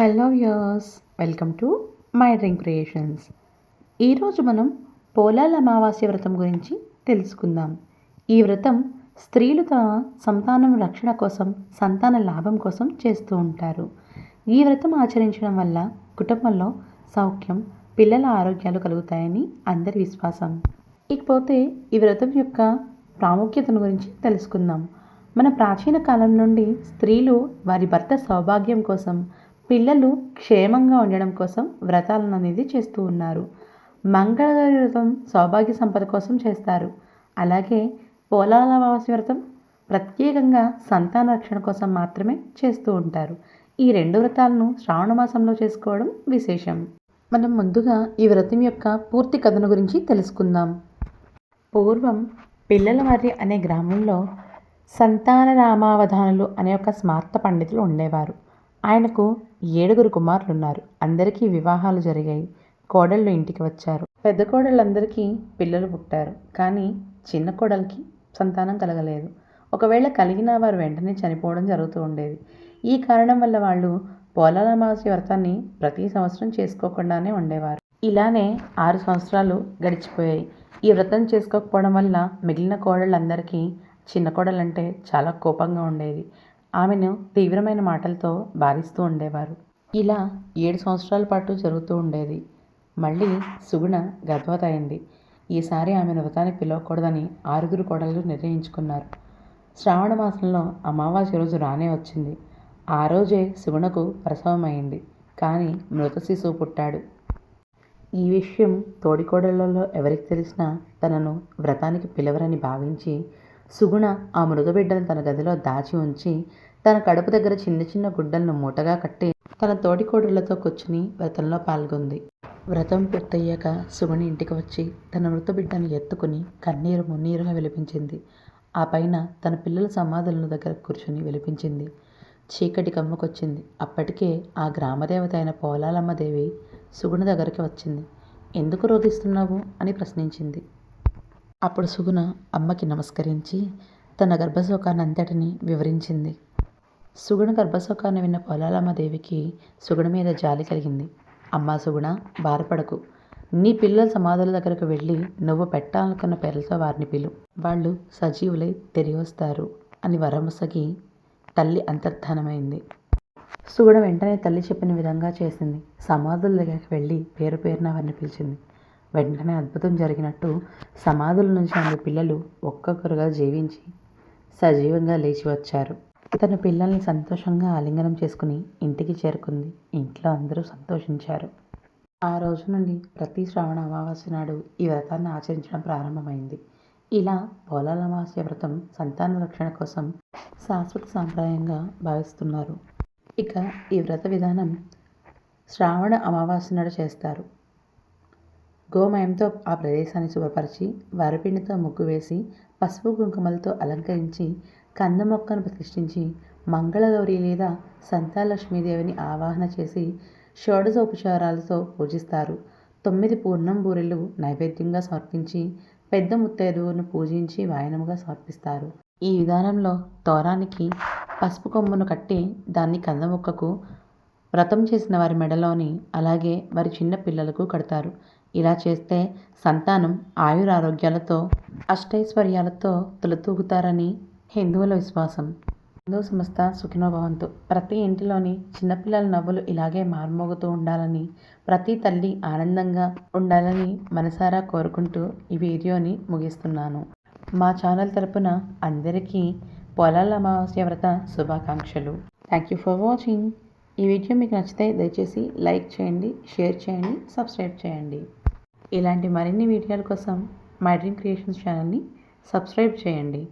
Hello యర్స్ welcome to my dream creations. ఈరోజు మనం పోలాల అమావాస్య వ్రతం గురించి తెలుసుకుందాం. ఈ వ్రతం స్త్రీలు తమ సంతానం రక్షణ కోసం సంతాన లాభం కోసం చేస్తూ ఉంటారు. ఈ వ్రతం ఆచరించడం వల్ల కుటుంబంలో సౌఖ్యం పిల్లల ఆరోగ్యాలు కలుగుతాయని అందరి విశ్వాసం. ఇకపోతే ఈ వ్రతం యొక్క ప్రాముఖ్యతను గురించి తెలుసుకుందాం. మన ప్రాచీన కాలం నుండి స్త్రీలు వారి భర్త సౌభాగ్యం కోసం పిల్లలు క్షేమంగా ఉండడం కోసం వ్రతాలను అనేది చేస్తూ ఉన్నారు. మంగళగారి వ్రతం సౌభాగ్య సంపద కోసం చేస్తారు. అలాగే పోలాల అమావాస్య వ్రతం ప్రత్యేకంగా సంతాన రక్షణ కోసం మాత్రమే చేస్తూ ఉంటారు. ఈ రెండు వ్రతాలను శ్రావణ మాసంలో చేసుకోవడం విశేషం. మనం ముందుగా ఈ వ్రతం యొక్క పూర్తి కథను గురించి తెలుసుకుందాం. పూర్వం పిల్లలమర్రి అనే గ్రామంలో సంతాన రామావధానులు అనే ఒక స్మార్త పండితులు ఉండేవారు. ఆయనకు ఏడుగురు కుమారులు ఉన్నారు అందరికీ వివాహాలు జరిగాయి. కోడళ్ళు ఇంటికి వచ్చారు. పెద్ద కోడళ్ళందరికీ పిల్లలు పుట్టారు. కానీ చిన్న కోడలికి సంతానం కలగలేదు. ఒకవేళ కలిగిన వారు వెంటనే చనిపోవడం జరుగుతూ ఉండేది. ఈ కారణం వల్ల వాళ్ళు పోలాల వ్రతాన్ని ప్రతి సంవత్సరం చేసుకోకుండానే ఉండేవారు. ఇలానే ఆరు సంవత్సరాలు గడిచిపోయాయి. ఈ వ్రతం చేసుకోకపోవడం వల్ల మిగిలిన కోడళ్ళందరికీ చిన్న కోడలంటే చాలా కోపంగా ఉండేది. ఆమెను తీవ్రమైన మాటలతో బాధిస్తూ ఉండేవారు. ఇలా ఏడు సంవత్సరాల పాటు జరుగుతూ ఉండేది. మళ్ళీ సుగుణ గర్భవతి అయింది. ఈసారి ఆమెను వ్రతానికి పిలవకూడదని ఆరుగురు కోడళ్ళు నిర్ణయించుకున్నారు. శ్రావణ మాసంలో అమావాస్య రోజు రానే వచ్చింది. ఆ రోజే సుగుణకు ప్రసవమైంది కానీ మృత శిశువు పుట్టాడు. ఈ విషయం తోడికోడళ్ళలో ఎవరికి తెలిసినా తనను వ్రతానికి పిలవరని భావించి సుగుణ ఆ మృగబిడ్డను తన గదిలో దాచి ఉంచి తన కడుపు దగ్గర చిన్న చిన్న గుడ్డలను మూటగా కట్టి తన తోడికోడళ్ళతో కూర్చుని వ్రతంలో పాల్గొంది. వ్రతం పూర్తయ్యాక సుగుణ ఇంటికి వచ్చి తన మృత బిడ్డను ఎత్తుకుని కన్నీరు మున్నీరుగా విలిపించింది. ఆ పైన తన పిల్లల సమాధులను దగ్గర కూర్చుని విలిపించింది. చీకటి కమ్ముకొచ్చింది. అప్పటికే ఆ గ్రామదేవత అయిన పోలాలమ్మదేవి సుగుణ దగ్గరికి వచ్చింది. ఎందుకు రోగిస్తున్నావు అని ప్రశ్నించింది. అప్పుడు సుగుణ అమ్మకి నమస్కరించి తన గర్భశోకాన్ని అంతటిని వివరించింది. సుగుణ గర్భశోకాన్ని విన్న పొలాలమ్మదేవికి సుగుణ మీద జాలి కలిగింది. అమ్మా సుగుణ బాధపడకు. నీ పిల్లల సమాధుల దగ్గరకు వెళ్ళి నువ్వు పెట్టాలనుకున్న పేర్లతో వారిని పిలు. వాళ్ళు సజీవులై తిరిగి వస్తారు అని వరముసగి తల్లి అంతర్ధానమైంది. సుగుణ వెంటనే తల్లి చెప్పిన విధంగా చేసింది. సమాధుల దగ్గరికి వెళ్ళి పేరు పేరున వారిని పిలిచింది. వెంటనే అద్భుతం జరిగినట్టు సమాధుల నుంచి ఆమె పిల్లలు ఒక్కొక్కరుగా జీవించి సజీవంగా లేచి వచ్చారు. తన పిల్లల్ని సంతోషంగా ఆలింగనం చేసుకుని ఇంటికి చేరుకుంది. ఇంట్లో అందరూ సంతోషించారు. ఆ రోజు నుండి ప్రతి శ్రావణ అమావాస్య నాడు ఈ వ్రతాన్ని ఆచరించడం ప్రారంభమైంది. ఇలా పోలాల అమావాస్య వ్రతం సంతాన రక్షణ కోసం శాశ్వత సాంప్రదాయంగా భావిస్తున్నారు. ఇక ఈ వ్రత విధానం శ్రావణ అమావాస్య నాడు చేస్తారు. గోమయంతో ఆ ప్రదేశాన్ని శుభ్రపరిచి వరపిండితో ముగ్గు వేసి పసుపు కుంకుమలతో అలంకరించి కంద మొక్కను ప్రతిష్ఠించి మంగళగౌరి లేదా సంతాలక్ష్మీదేవిని ఆవాహన చేసి షోడశోపచారాలతో పూజిస్తారు. తొమ్మిది పూర్ణం బూరెలు నైవేద్యంగా సమర్పించి పెద్ద ముత్తైదువును పూజించి వాయనముగా సమర్పిస్తారు. ఈ విధానంలో తోరానికి పసుపు కొమ్మును కట్టి దాన్ని కందముక్కకు వ్రతం చేసిన వారి మెడలోని అలాగే వారి చిన్న పిల్లలకు కడతారు. ఇలా చేస్తే సంతానం ఆయురారోగ్యాలతో అష్టైశ్వర్యాలతో తులతూగుతారని హిందువుల విశ్వాసం. హిందూ సంస్థ సుఖినోభవంతు ప్రతి ఇంటిలోని చిన్నపిల్లల నవ్వులు ఇలాగే మార్మోగుతూ ఉండాలని ప్రతి తల్లి ఆనందంగా ఉండాలని మనసారా కోరుకుంటూ ఈ వీడియోని ముగిస్తున్నాను. మా ఛానల్ తరపున అందరికీ పొలాల అమావాస్య వ్రత శుభాకాంక్షలు. థ్యాంక్ యూ ఫర్ వాచింగ్ ఈ వీడియో మీకు నచ్చితే దయచేసి లైక్ చేయండి షేర్ చేయండి సబ్స్క్రైబ్ చేయండి. ఇలాంటి మరిన్ని వీడియోల కోసం మై డ్రీమ్ క్రియేషన్స్ ఛానల్ని సబ్స్క్రైబ్ చేయండి.